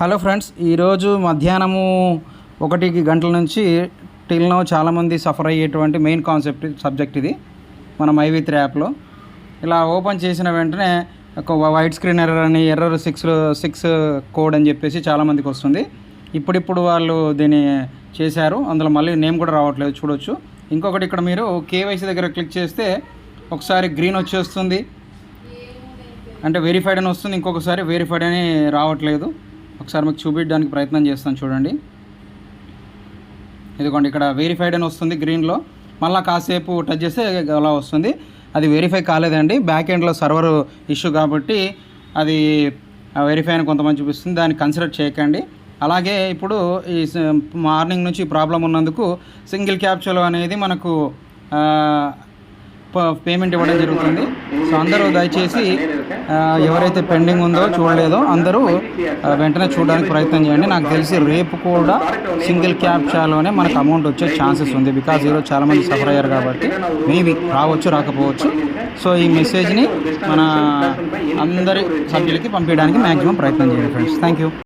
Hello friends ఈరోజు మధ్యాహ్నము ఒకటి గంటల నుంచి టిల్ నో చాలామంది సఫర్ అయ్యేటువంటి మెయిన్ కాన్సెప్ట్ సబ్జెక్ట్ ఇది మన మైవి యాప్లో ఇలా ఓపెన్ చేసిన వెంటనే ఒక వైట్ స్క్రీన్ ఎర్రర్ అని ఎర్రర్ సిక్స్ సిక్స్ కోడ్ అని చెప్పేసి చాలామందికి వస్తుంది. ఇప్పుడిప్పుడు వాళ్ళు దీన్ని చేశారు అందులో మళ్ళీ నేమ్ కూడా రావట్లేదు చూడొచ్చు. ఇంకొకటి ఇక్కడ మీరు కేవైసీ దగ్గర క్లిక్ చేస్తే ఒకసారి గ్రీన్ వచ్చేస్తుంది. అంటే వెరిఫైడ్ అని వస్తుంది ఇంకొకసారి వెరిఫైడ్ అని రావట్లేదు. ఒకసారి మీకు చూపించడానికి ప్రయత్నం చేస్తాను చూడండి. ఇదిగోండి ఇక్కడ వెరిఫైడ్ అని వస్తుంది గ్రీన్లో మళ్ళీ కాసేపు టచ్ చేస్తే అలా వస్తుంది. అది వెరిఫై కాలేదండి. బ్యాక్ ఎండ్లో సర్వర్ ఇష్యూ కాబట్టి అది వెరిఫై అని కొంతమంది చూపిస్తుంది. దాన్ని కన్సిడర్ చేయకండి. అలాగే ఇప్పుడు ఈ మార్నింగ్ నుంచి ప్రాబ్లం ఉన్నందుకు సింగిల్ క్యాప్చర్ అనేది మనకు పేమెంట్ ఇవ్వడం జరుగుతుంది. సో అందరూ దయచేసి ఎవరైతే పెండింగ్ ఉందో చూడలేదో అందరూ వెంటనే చూడడానికి ప్రయత్నం చేయండి. నాకు తెలిసి రేపు కూడా సింగిల్ క్యాప్చాలోనే మనకు అమౌంట్ వచ్చే ఛాన్సెస్ ఉంది. బికాజ్ ఈరోజు చాలామంది సఫర్ అయ్యారు కాబట్టి మేబీ రావచ్చు రాకపోవచ్చు. సో ఈ మెసేజ్ని మన అందరి సభ్యులకి పంపించడానికి మ్యాక్సిమం ప్రయత్నం చేయండి ఫ్రెండ్స్ థ్యాంక్ యూ